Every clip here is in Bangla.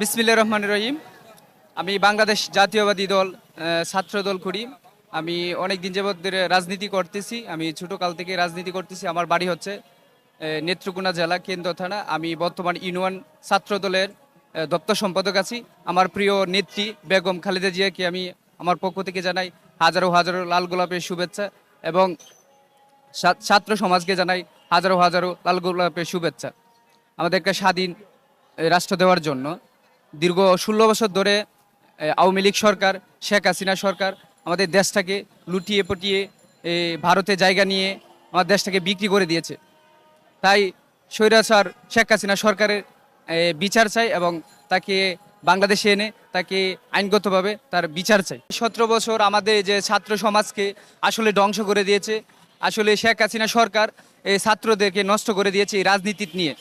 বিসমিল্লা রহমান রহিম। আমি বাংলাদেশ জাতীয়বাদী দল ছাত্র দল করি। আমি অনেক দিন যাবৎ রাজনীতি করতেছি। আমি ছোটকাল থেকে রাজনীতি করতেছি। আমার বাড়ি হচ্ছে নেত্রকোনা জেলা, কেন্দ্র থানা। আমি বর্তমান ইউনিয়ন ছাত্র দলের দপ্তর সম্পাদক আছি। আমার প্রিয় নেত্রী বেগম খালেদা জিয়াকে আমি আমার পক্ষ থেকে জানাই হাজারো হাজারো লাল গোলাপের শুভেচ্ছা এবং ছাত্র সমাজকে জানাই হাজারো হাজারো লাল গোলাপের শুভেচ্ছা। আমাদেরকে স্বাধীন রাষ্ট্র দেওয়ার জন্য। দীর্ঘ ষোলো বছর ধরে আওয়ামী লীগ সরকার, শেখ হাসিনা সরকার আমাদের দেশটাকে লুটিয়ে পটিয়ে ভারতে জায়গা নিয়ে আমার দেশটাকে বিক্রি করে দিয়েছে। তাই স্বৈরাচার শেখ হাসিনা সরকারের বিচার চাই এবং তাকে বাংলাদেশে এনে তাকে আইনগতভাবে তার বিচার চাই। সতেরো বছর আমাদের যে ছাত্র সমাজকে আসলে ধ্বংস করে দিয়েছে, আসলে শেখ হাসিনা সরকার ছাত্রদেরকে নষ্ট করে দিয়েছে এই রাজনীতি নিয়ে।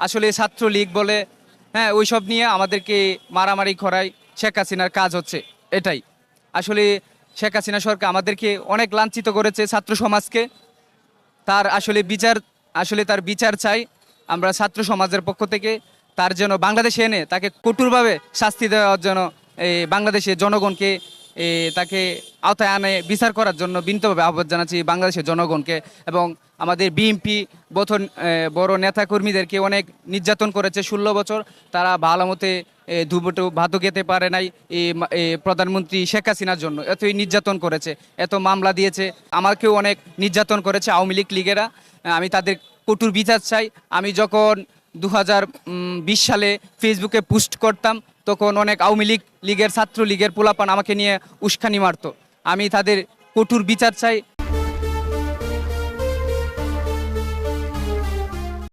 আসলে ছাত্রলীগ বলে হ্যাঁ ওইসব নিয়ে আমাদেরকে মারামারি করাই শেখ হাসিনার কাজ হচ্ছে, এটাই। আসলে শেখ হাসিনা সরকার আমাদেরকে অনেক লাঞ্ছিত করেছে ছাত্র সমাজকে। তার আসলে বিচার, আসলে তার বিচার চাই আমরা ছাত্র সমাজের পক্ষ থেকে। তার যেন বাংলাদেশে এনে তাকে কঠোরভাবে শাস্তি দেওয়ার জন্য বাংলাদেশের জনগণকে তাকে আওতায় আনে বিচার করার জন্য বিনীতভাবে আহ্বান জানাচ্ছি বাংলাদেশের জনগণকে এবং আমাদের বিএনপি বথন বড় নেতাকর্মীদেরকে অনেক নির্যাতন করেছে ষোলো বছর। তারা ভালো মতে ধুবটো ভাতও খেতে পারে নাই এই প্রধানমন্ত্রী শেখ হাসিনার জন্য। এতই নির্যাতন করেছে, এত মামলা দিয়েছে, আমাকেও অনেক নির্যাতন করেছে আওয়ামী লীগ লীগেরা। আমি তাদের কটুর বিচার চাই। আমি যখন দু বিশ সালে ফেসবুকে পোস্ট করতাম, তখন অনেক আওয়ামী লীগ লীগের ছাত্র লীগের পোলাপান আমাকে নিয়ে উস্কানি মারতো। আমি তাদের কঠোর বিচার চাই।